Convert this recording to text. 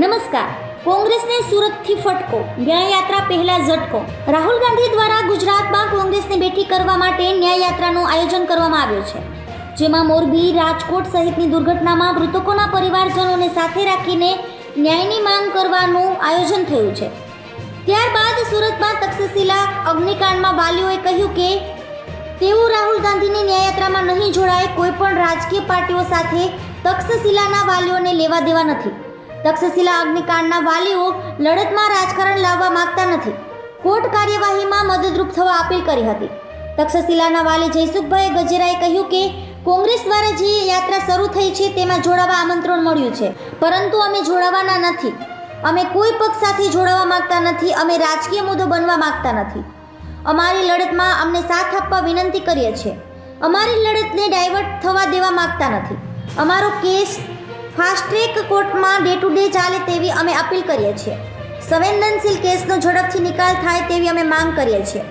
નમસ્કાર. કોંગ્રેસને સુરતથી ફટકો, ન્યાયયાત્રા પહેલા ઝટકો. રાહુલ ગાંધી દ્વારા ગુજરાતમાં કોંગ્રેસને બેઠી કરવા માટે ન્યાયયાત્રાનું આયોજન કરવામાં આવ્યું છે. જેમાં મોરબી, રાજકોટ સહિતની દુર્ઘટનામાં મૃતકોના પરિવારજનોને સાથે રાખીને ન્યાયની માંગ કરવાનું આયોજન થયું છે. ત્યારબાદ સુરતમાં તક્ષશિલા અગ્નિકાંડમાં વાલીઓએ કહ્યું કે તેઓ રાહુલ ગાંધીની ન્યાયયાત્રામાં નહીં જોડાય, કોઈપણ રાજકીય પાર્ટીઓ સાથે તક્ષશિલાના વાલીઓને લેવા દેવા નથી. તક્ષશિલા અગ્નિકાંડના વાલીઓ લડતમાં રાજકારણ લાવવા માંગતા નથી. કોર્ટ કાર્યવાહીમાં મદદરૂપ થવા અપીલ કરી હતી. તક્ષશિલાના વાલી જયસુખભાઈ ગજેરાએ કહ્યું કે, કોંગ્રેસ દ્વારા જે યાત્રા શરૂ થઈ છે તેમાં જોડાવા આમંત્રણ મળ્યું છે, પરંતુ અમે જોડાવાના નથી. અમે કોઈ પક્ષ સાથે જોડાવા માંગતા નથી, અમે રાજકીય મુદ્દો બનવા માંગતા નથી. અમારી લડતમાં અમને સાથ આપવા વિનંતી કરીએ છીએ. અમારી લડતને ડાયવર્ટ થવા દેવા માંગતા નથી. અમારો કેસ ફાસ્ટ ટ્રેક કોર્ટમાં ડે ટુ ડે ચાલે તેવી અમે અપીલ કરીએ છીએ. સંવેદનશીલ કેસનો ઝડપથી નિકાલ થાય તેવી અમે માંગ કરીએ છીએ.